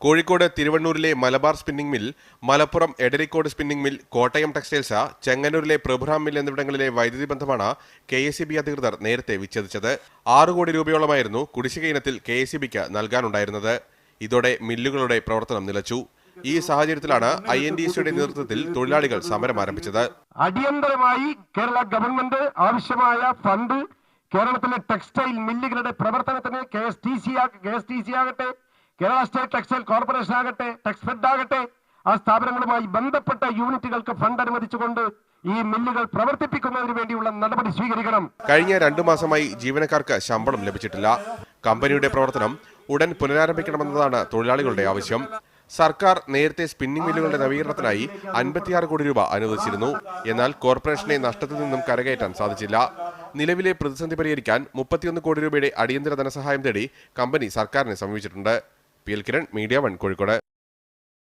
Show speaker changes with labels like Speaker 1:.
Speaker 1: Kozhikode തിരുവണ്ണൂരിലെ Malabar spinning mill Malappuram Edarikode spinning mill Kottayam textiles ചെങ്ങന്നൂരിലെ Prabhuram mill എന്നിവിടങ്ങളിലെ വൈദ്യുതി ബന്ധമാണ് K S അധികൃതർ നേരത്തെ വിച്ഛേദിച്ചത്. ആറ് കോടി രൂപയോളമായിരുന്നു കുടിശ്ശിക ഇനത്തിൽ കെ എസ് നൽകാനുണ്ടായിരുന്നത്. ഇതോടെ മില്ലുകളുടെ പ്രവർത്തനം നിലച്ചു. ഈ സാഹചര്യത്തിലാണ് ഐ എൻ ഡി സിയുടെ നേതൃത്വത്തിൽ തൊഴിലാളികൾ സമരം ആരംഭിച്ചത്.
Speaker 2: അടിയന്തരമായി കേരള ഗവൺമെന്റ് ആവശ്യമായ ഫണ്ട് കേരളത്തിലെ ടെക്സ്റ്റൈൽ മില്ലുകളുടെ പ്രവർത്തനത്തിന് കെ എസ് ടി സി ആകട്ടെ കേരള സ്റ്റേറ്റ് ടെക്സ്റ്റൈൽ കോർപ്പറേഷൻ ആകട്ടെ ടെക്സ്ഫെഡ് ആകട്ടെ ആ സ്ഥാപനങ്ങളുമായി ബന്ധപ്പെട്ട യൂണിറ്റുകൾക്ക് ഫണ്ട് അനുവദിച്ചുകൊണ്ട് ഈ മില്ലുകൾ പ്രവർത്തിപ്പിക്കുന്നതിന് വേണ്ടിയുള്ള നടപടി സ്വീകരിക്കണം.
Speaker 1: കഴിഞ്ഞ രണ്ടു മാസമായി ജീവനക്കാർക്ക് ശമ്പളം ലഭിച്ചിട്ടില്ല. കമ്പനിയുടെ പ്രവർത്തനം ഉടൻ പുനരാരംഭിക്കണമെന്നതാണ് തൊഴിലാളികളുടെ ആവശ്യം. സർക്കാർ നേരത്തെ സ്പിന്നിംഗ് മില്ലുകളുടെ നവീകരണത്തിനായി അൻപത്തിയാറ് കോടി രൂപ അനുവദിച്ചിരുന്നു. എന്നാൽ കോർപ്പറേഷനെ നഷ്ടത്തിൽ നിന്നും കരകയറ്റാൻ സാധിച്ചില്ല. നിലവിലെ പ്രതിസന്ധി പരിഹരിക്കാൻ മുപ്പത്തിയൊന്ന് കോടി രൂപയുടെ അടിയന്തര ധനസഹായം തേടി കമ്പനി സർക്കാരിനെ സമീപിച്ചിട്ടുണ്ട്. P L Kiran Media One Kozhikode